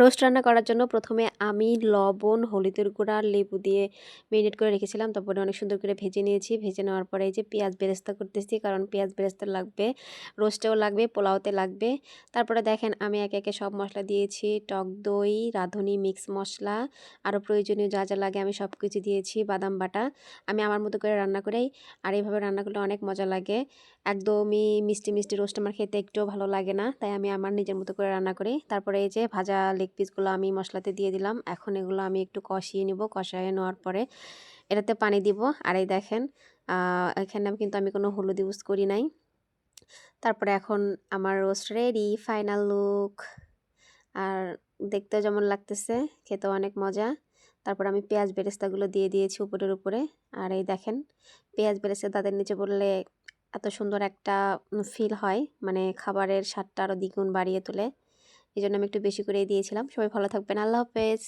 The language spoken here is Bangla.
রোস্ট রান্না করার জন্য প্রথমে আমি লবণ, হলুদের গুঁড়া, লেবু দিয়ে মেরিনেট করে রেখেছিলাম। তারপরে অনেক সুন্দর করে ভেজে নিয়েছি। ভেজে নেওয়ার পরে এই যে পেঁয়াজ বেরেস্তা করতেছি, কারণ পেঁয়াজ বেরেস্তা লাগবে, রোস্টেও লাগবে, পোলাওতে লাগবে। তারপরে দেখেন আমি একে একে সব মশলা দিয়েছি, টক দই, রাঁধুনি, মিক্স মশলা, আরও প্রয়োজনীয় যা যা লাগে আমি সব কিছু দিয়েছি, বাদাম বাটা। আমি আমার মতো করে রান্না করেই, আর এইভাবে রান্না করলে অনেক মজা লাগে। একদমই মিষ্টি মিষ্টি রোস্ট আমার খেতে একটুও ভালো লাগে না, তাই আমি আমার নিজের মতো করে রান্না করি। তারপরে এই যে ভাজা লেগ পিসগুলো আমি মশলাতে দিয়ে দিলাম। এখন এগুলো আমি একটু কষিয়ে নিব। কষায় নেওয়ার পরে এটাতে পানি দিব। আর এই দেখেন এখানে কিন্তু আমি কোনো হলুদ ইউজ করি নাই। তারপরে এখন আমার রোস্ট রেডি ফাইনাল লুক আর দেখতে যেমন লাগতেছে, খেতেও অনেক মজা। তারপর আমি পেঁয়াজ বেরেস্তাগুলো দিয়ে দিয়েছি উপরের উপরে। আর এই দেখেন, পেঁয়াজ বেরেস্তা তাদের নিচে বললে এত সুন্দর একটা ফিল হয়। মানে খাবারের স্বাদটা আরও দ্বিগুণ বাড়িয়ে তোলে। এই জন্য আমি একটু বেশি করেই দিয়েছিলাম। সবাই ভালো থাকবেন। আল্লাহ হাফেজ।